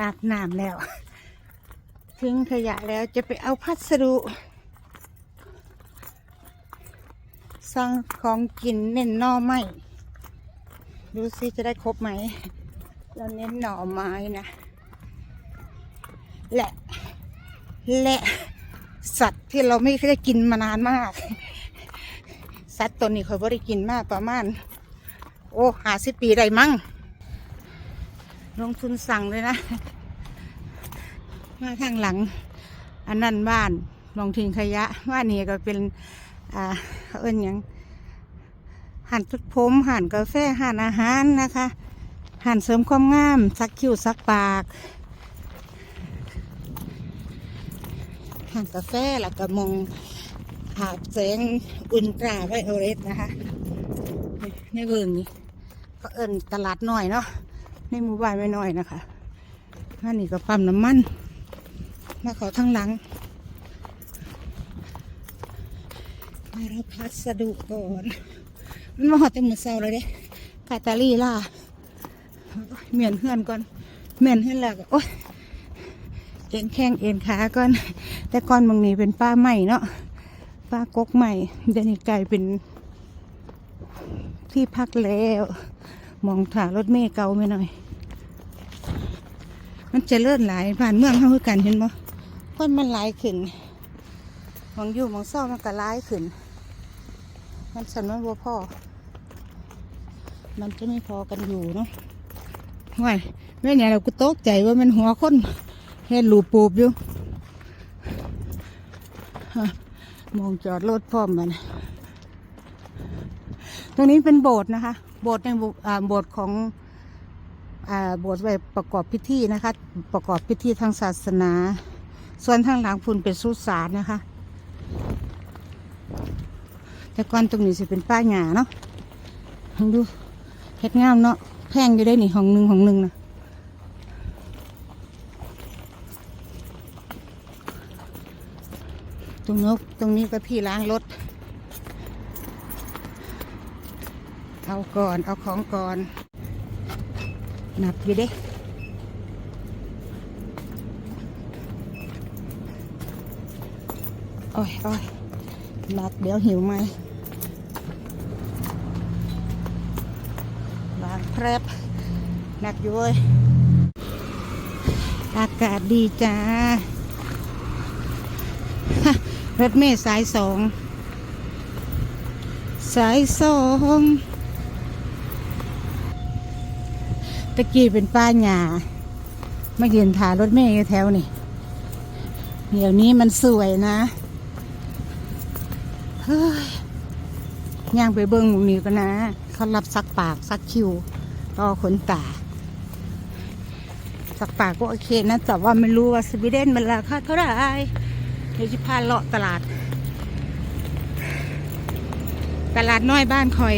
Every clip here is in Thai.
อาบน้ำแล้ว ทิ้งขยะแล้วจะไปเอาพัสดุสั่งของกินเน้นหน่อไม้ดูสิจะได้ครบไหม เราเน้นหน่อไม้นะ และและสัตว์ที่เราไม่เคยกินมานานมาก สัตว์ตัวนี้เคยบ่ได้กินมากประมาณ โอ้หาสิปีได้มั้ง ลงทุนสั่งเลยนะ มาข้างหลัง อันนั้นบ้านมองทิ้งขยะบ้านนี้ก็เป็นอ่าเขาเอิ้นยังหันทุดผมหันกาแฟหันอาหารนะคะหันเสริมความงามซักคิ้วซักปากหันกาแฟแล้วก็มองหาบแสงอุลตราไวโอเลตนะคะในเบิงนี่ก็เอิ้นตลาดหน้อยเนาะ ในหมู่บ้านไม่น้อยนะคะอันนี้ก็ปั๊มน้ำมันมาขอทั้งหลังมาเรับพัสดุก่อน มันมาหอดแต่มือเศร้าเลยเด้กาตาลีล่าเหมียนเฮือนก่อนเมียนเฮือนแล้วก็โอ๊ยเอ็นแข้งเอ็นขาก่อน แต่ก่อนบางนี้เป็นป้าใหม่เนาะป้ากกใหม่เดี๋ยวนี้กลายเป็นที่พักแล้ว มองถ่ารถเมย์เก่าไม่หน่อย มันจะเลื่อนหลายผ่านเมืองเข้ากันเห็นบ่คนมันหลายขึ้นมองอยู่มองเศร้ามันก็ร้ายขึ้น มันสันมันบ่พอมันจะไม่พอกันอยู่เนาะว้ายแม่เนี่ยเราก็ตกใจว่ามันหัวคนเฮ็ดหลูปูบอยู่มองจอดรถพร้อมมัน ตรงนี้เป็นโบสถ์นะคะ โบสถ์ในบุอ่าโบสถ์ของอ่าโบสถ์ไว้ประกอบพิธีนะคะ ประกอบพิธีทางศาสนา ส่วนทางหลังพุ่นเป็นสุสานนะคะ แต่ก่อนตรงนี้สิเป็นป้าหญ้าเนาะลองดูเฮ็ดงามเนาะแพงอยู่ได้นี่ห้องหนึ่งห้องหนึ่งนะตรงนี้ตรงนี้ก็ที่ล้างรถ เอาก่อน เอาของก่อนหนักอยู่เด้โอ้ยโอ้ยหนักเดี๋ยวหิวไหมวางแพรบหนักอยู่เว้ย อากาศดีจ้ารถเมล์สายสอง สายสอง ตะกี้เป็นป้าหญ้ามายืนถ่ายรถเมล์อยู่แถวนี่เดี๋ยวนี้มันสวยนะเฮ้ยย่างไปเบิ้งหมูนี้ก็นะเขารับซักปากซักคิวต่อขนตาสักปากก็โอเคนะแต่ว่าไม่รู้ว่าสวีเดนมันราคาเท่าไหร่เดี๋ยวจะพาเลาะตลาด ตลาดน้อยบ้านคอย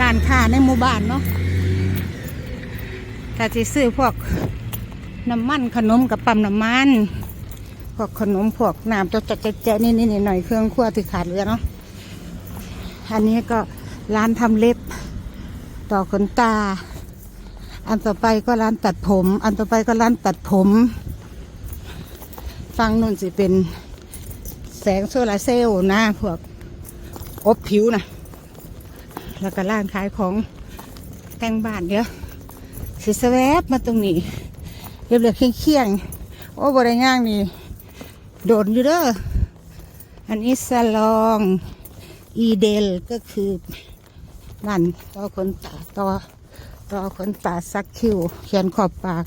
ร้านค้าในหมู่บ้านเนาะ ถ้าจะซื้อพวกน้ำมันขนมกับปั๊มน้ำมันพวกขนมพวกน้ำจะจะแจะนี่นี่หน่อยเครื่องครัวที่ขาดเหลือเนาะอันนี้ก็ร้านทำเล็บ ต่อขนตา อันต่อไปก็ร้านตัดผม อันต่อไปก็ร้านตัดผมฟังนู่นสิเป็นแสงโซลาร์เซลล์นะพวกอบผิวนะแล้วก็ร้านขายของแต่งบ้านเดี๋ย สิสแวบมาตรงนี้เรียบเรียบเคียงๆโอ้บริง่างนี่ โดนอยู่เด้ออันนี้ซาลองอีเดลก็คือนั่นต่อขนตาต่อต่อขนตาซักคิวเขียนขอบปาก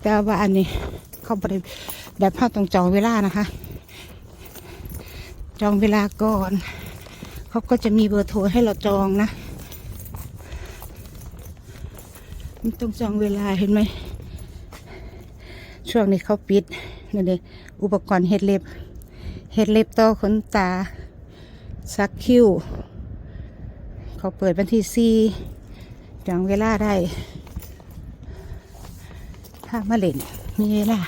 แต่ว่าอันนี้เขาบริแบบเข้าต้องจองเวลานะคะ จองเวลาก่อน เขาก็จะมีเบอร์โทรให้เราจองนะ มันต้องจองเวลาเห็นไหม ช่วงนี้เขาปิดนี่เลยอุปกรณ์เฮ็ดเล็บ เฮ็ดเล็บต่อขนตา ซักคิ้ว เขาเปิดวันที่สี่จองเวลาได้ถ้ามาเล่นมีเวลา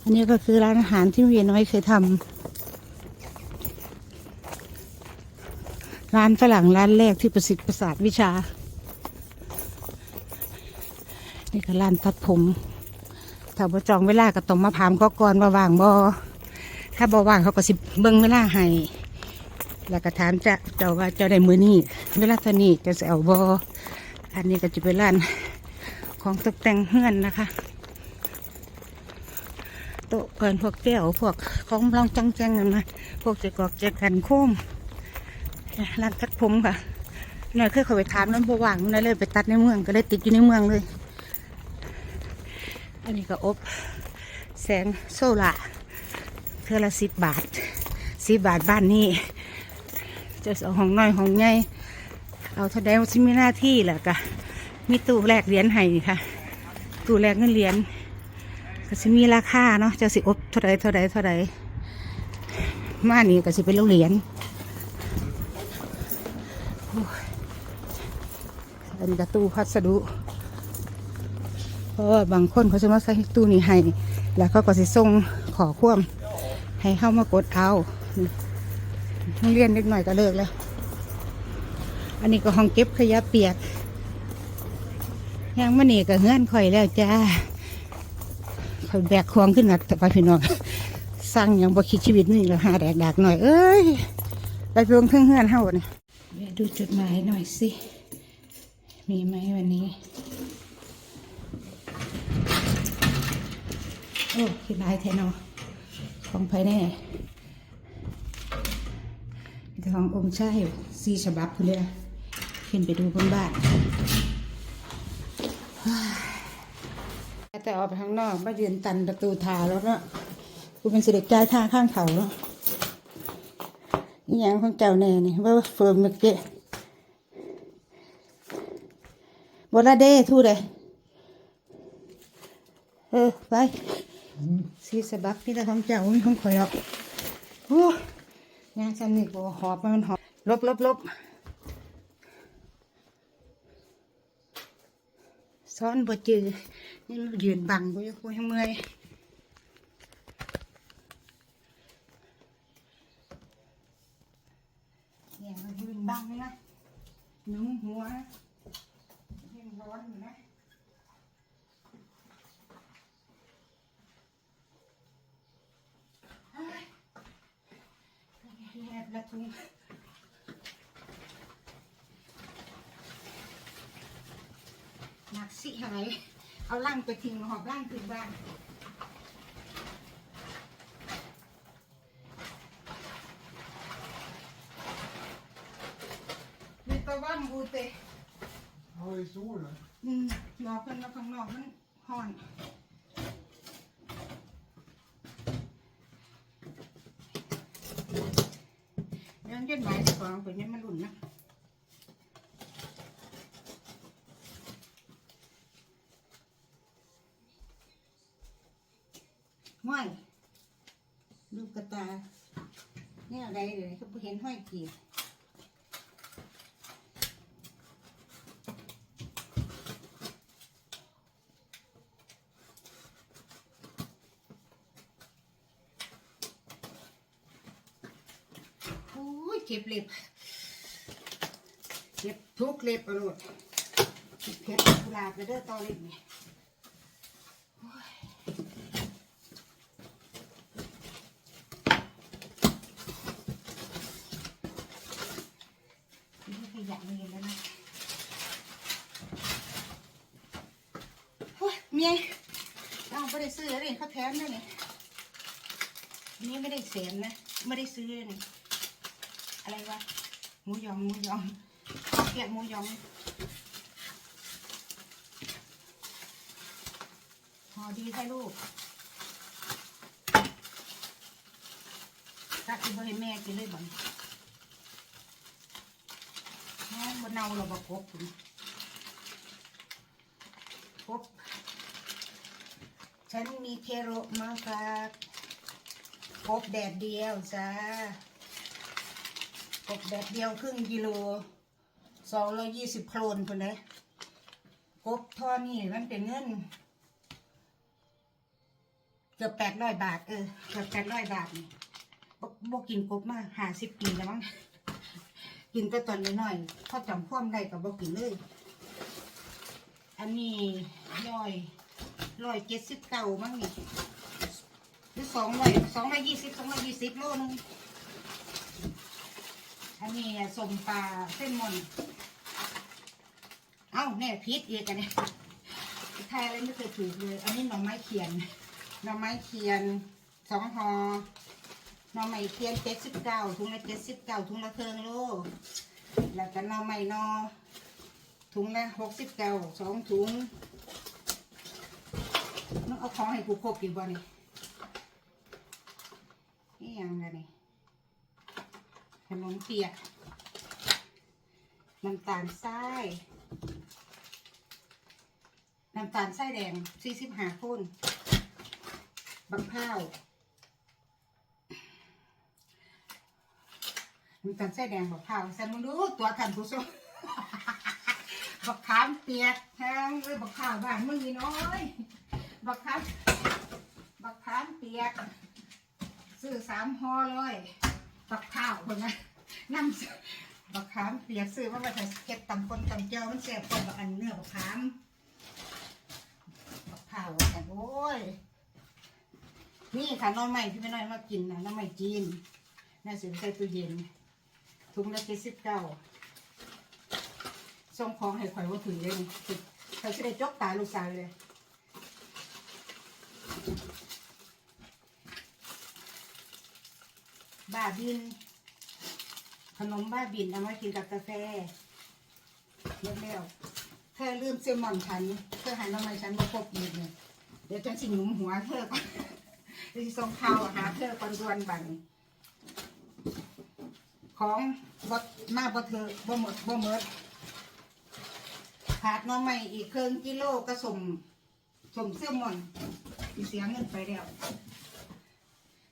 อันนี้ก็คือร้านอาหารที่เวียน้อยเคยทำร้านฝรั่งร้านแรกที่ประสิทธิ์ประสาทวิชา นี่ก็ร้านตัดผม ถ้าบ่จองเวลาก็ต้องมาพามเขาก่อนว่าว่างบ่ถ้าบ่ว่างเขาก็สิเบิ่งเวลาให้แล้วก็ถามจะเจ้าว่าเจ้าได้มือนี้เวลาเท่านี้จะเอาบ่อันนี้ก็จะเป็นร้านของตกแต่งเฮือนนะคะ โต๊ะเกินพวกแก้วพวกของรองจังแจงนั่นนะพวกเจะกอกเจะกันโค้มร้านตัดผมค่ะนี่ยเคยเขาไปถามนั้นบ่ว่างนั่นเลยไปตัดในเมืองก็เลยติดอยู่ในเมืองเลย อันนี้ก็อบแสงโซล่าเทือละสิบบาทสิบบาทบ้านนี้จะเอาห้องน้อยห้องใหญ่เอาแสดงว่าสิมีหน้าที่แหละกะมีตู้แลกเหรียญให้ค่ะตู้แลกเงินเหรียญก็สิมีราคาเนาะจะสิอบเท่าไรเท่าไรเท่าไรมานี่ก็สิเป็นโรงเหรียญอันนี้ก็ตู้พัสดุ เพราะว่าบางคนเขาจะมาใส่ตู้นี้ให้ แล้วเขาก็สิส่งขอควมให้เข้ามากดเอานี่โรงเรียนเล็กหน่อยก็เลิกแล้ว อันนี้ก็ห้องเก็บขยะเปียกยังมันนี่ก็เฮือนข่อยแล้วจ้าข่อยแบกควงขึ้นนักแต่ไปพี่น้องสร้างอย่างบ่คิดชีวิตนี่แล้วหาแดกดักหน่อย เอ้ยไปลงเครื่องเฮือนเฮาเนี่ยดูจดหมายหน่อยสิ มีไหมวันนี้ อ้คิดลายแทนอของภายในมีแต่ขององค์ชาอยู่สี่ฉบับคุณเลยขึ้นไปดูบนบ้านแต่ออกไปข้างนอกมายืนตันประตูทาแล้วเนาะกูเป็นเสด็จจ่ายท่าข้างเขาเนาะนี่ยังของเจ้าแน่นี่ว่าเฟิร์มเมื่อกี้บลาเด้ทู่เลยเออไป สีสบักพี่ตาของเจ้าไม่ของข่อยหรอกโอ้ยานสันนี่ก็หอบมันหอบลบลบลบซ้อนบ่จือนี่มันยืนบังกูอยู่กูยังเมื่อยมันยืนบังนะหนุ่มหัวยังร้อนอยู่นะ แอบละทุง หนักสิหายเอาล่างไปทิ้งหอบล่างขึ้นบ้านมีตะวันบูเต Ja, i solen. อืมรอเพิ่นมาข้างนอกมันห่อนยังจดหมายสิของเป็นยังมันรุ่นนะ ห้อยลูกกระตาเนี่ยอะไรเลยเขาเห็นห้อยกี่โอ้ยเจ็บเล็บเจ็บทุกเล็บอรรถเพชรกุหลาบไปเด้อต่อเล็บนี่โอ้ย นี่ขยะเรียนแล้วนะโอ้ยเมียเราไม่ได้ ซื้อเลยเขาแถมเลยนี่อันนี้ไม่ได้เสียนนะ ไม่ได้ซื้อเลยนี่อะไรวะหมูยองหมูยองข้าวเกรียบหมูยองห่อดีให้ลูกตัดอีกบ่ให้แม่กินเลยบ่น้องบนเนาเราบกบคุณกบ ฉันมีเคโรมาฝากกบแดดเดียวจ้ากบแดดเดียวครึ่งกิโลสองร้อยยี่สิบโครนคนเลยกบทอนี่มันเป็นเงินเกือบแปดร้อยบาทเออเกือบแปดร้อยบาทนี่บ่บ่กินกบมาหาสิบปีแล้วมั้งกินแต่ตอนน้อยๆพอจำพ่วามได้กับบกินเลย อันอันนี้ร้อย ร้อยเจ็ดสิบเก้ามั้งนี่หรือสองร้อยสองร้อยยี่สิบสองร้อยยี่สิบโลนึงอันนี้สมปลาเส้นมอนเอ้าแน่พิษอีกันเนี้ไทยอะไรไม่เคยถูกเลย อันนี้หน่อไม้เขียนหน่อไม้เขียนสองหอหน่อไม้เขียนเจ็ดสิบเก้าถุงละเจ็ดสิบเก้าถุงละเทิงโลแล้วก็หน่อไม้นอถุงละหกสิบเก้าสองถุง เอาของให้กูครบกินบ่นี่นี่ยังไงนี่ขนมเปียกน้ำตาลทรายน้ำตาลทรายแดงสี่สิบห้าคนบักพร้าวน้ำตาลทรายแดงบักพร้าวใส่มึงดูตัวท่านผู้ชมบักขามเปียกแห้งเลยบักข้าวบ้านมึงนี่น้อย บักขามบักขามเปียกซื้อสามห่อเลยบักข้าวคนนะนั่งซื้อบักขามเปียกซื้อมาว่าจะเก็บตำคนตำเจ้ามันเสียบคนบักอันเนื้อบักขามบักข้าวแต่โอ้ยนี่ค่ะน้องใหม่ที่ไม่น้อยมากินนะน้องใหม่จีนน่าเสิใส่ตู้เย็นถุงละเจ็ดสิบเก้าส่งของให้ข่อยว่าถือเลยนี่อเขาจะได้จกตาลูกสาวเลย บ้าบิน ขนมบ้าบินเอามากินกับกาแฟเรียบแล้วเธอลืมเซลมอนฉันเธอหันทำไมฉันมาพบอีกเนี่ยเดี๋ยวฉันสิหนุมหัวเธอก่อนดิส่งข่าวหาเธอก่อนดวนบัดนของบดมาบ่เธอบ่หมดบ่หมดขาดน้อใหม่อีกเครึ่งกิโลก็สมสมเสื้อมอน อีเสียเงินไปแล้ว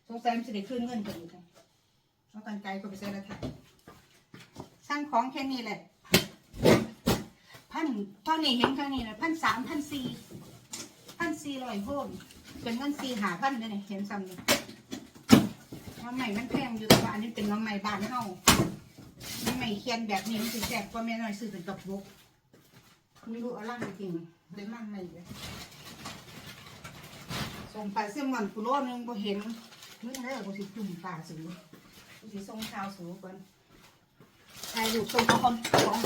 สงสัยมันจะได้คืนเงินกันอีกค่ะเอาตังใจก็ไปใช้ละถ่ายสร้างของแค่นี้แหละพันเท่านี้เห็นเท่านี้นะพันสามพันสี่พันสี่ร้อยโวลต์เป็นเงินสี่หาพันเลยเนี่ยเห็นซ้ำเลยน้ำใหม่มันแพงอยู่แต่ว่าอันนี้เป็นน้ำใหม่บานเฮาน้ำใหม่เคียนแบบนี้มันสิแซ่บกว่าแม่น้อยซื้อเป็นกระปุกไม่รู้อะไรจริงเลยมั่งไม่เลย ส่งไปเสื้อมันกูโลนึงบ่เห็นมึงเด้กูสิจุ่มปลาสูกูสิส่งข้าวสูก่อนถ่ายรูปส่งของของ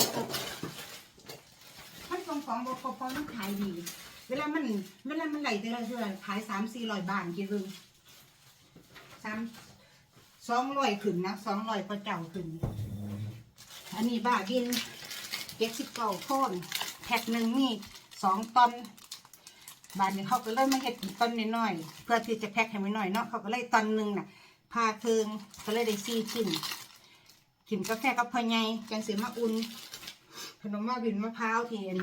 มันส่งของบ่ครบพราะมันขายดี เวลามันเวลามันไหลแต่ละเทื่อขายสามสี่ร้อยบาทคิดดูสามสองร้อยขึ้นนะสองร้อยก็เจ้าขึ้น อันนี้บ้าบินเจ็ดสิบเก้าโคนแพ็คหนึ่งนี่สองตอน บานนี้เขาก็เลยมาเห็ดเป็นตอนน้อยๆเพื่อที่จะแพ็คให้มันน้อยเนาะเขาก็เลยตอนหนึ่งน่ะพาเคืองก็เลยได้สี่ชิ้นกินกาแฟกับพอใหญ่แกงเสียมะอุ่นขนมมาบินมะพร้าวที่อัน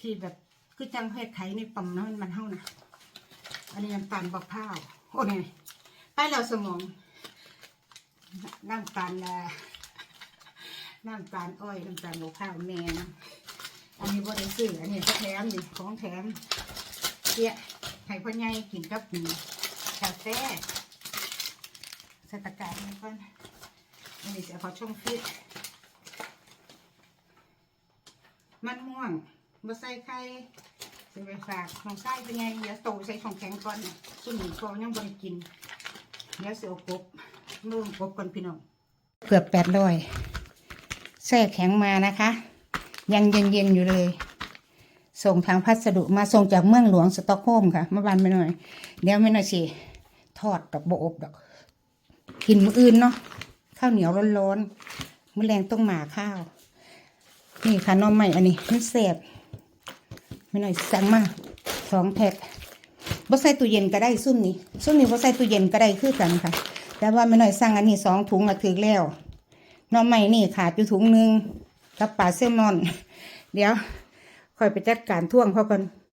ที่แบบคือจังเฮ็ดไข่ในปั๊มน้ำมันมันเท่านะอันนี้น้ำตาลบักพร้าวโอ้นี่ไปแล้วสมองน้ำตาลน้ำตาลอ้อยน้ำตาลโมข้าวแม่นะอันนี้บริสุทธิ์อันนี้ก็แถมนี่ของแถม เจี๊ยให้พ่อใหญ่กินกับกาแฟใส่ตะกร้านี่ก่อนอันนี้จะขอช่องฟิตมันม่วงมาใส่ไข่ส่ไปฝากของไส้เป็นไงเดี๋ยวโตใส่ของแข็งก่อนนะส่วนหนึ่งยังบริกินเดี๋ยวเสียวกบมือกบก่อนพี่น้องเกือบแปดร้อยแช่แข็งมานะคะ ยังเย็นๆอยู่เลย ส่งทางพัสดุมาส่งจากเมืองหลวงสต็อกโฮมค่ะเมื่อวานไม่หน่อย เดี๋ยวไม่น่อยสิทอดดอกโบอบดอกกินมื้ออื่นเนาะข้าวเหนียวร้อนๆมื้อแรงต้องหมาข้าว นี่ค่ะน้องใหม่อันนี้มันเสบไม่หน่อยสั่งมาสองแพ็คบ่ใส่ตู้เย็นก็ได้ซุ่มนี้ซุ่มนี้บ่ใส่ตู้เย็นก็ได้คือกันค่ะ แต่ว่าไม่หน่อยสั่งอันนี้สองถุงละถึงแล้วน้องใหม่นี่ขาดอยู่ถุงหนึงกับปลาเซลมอน เดี๋ยว ค่อยไปจัดการท่วงเขาก่อน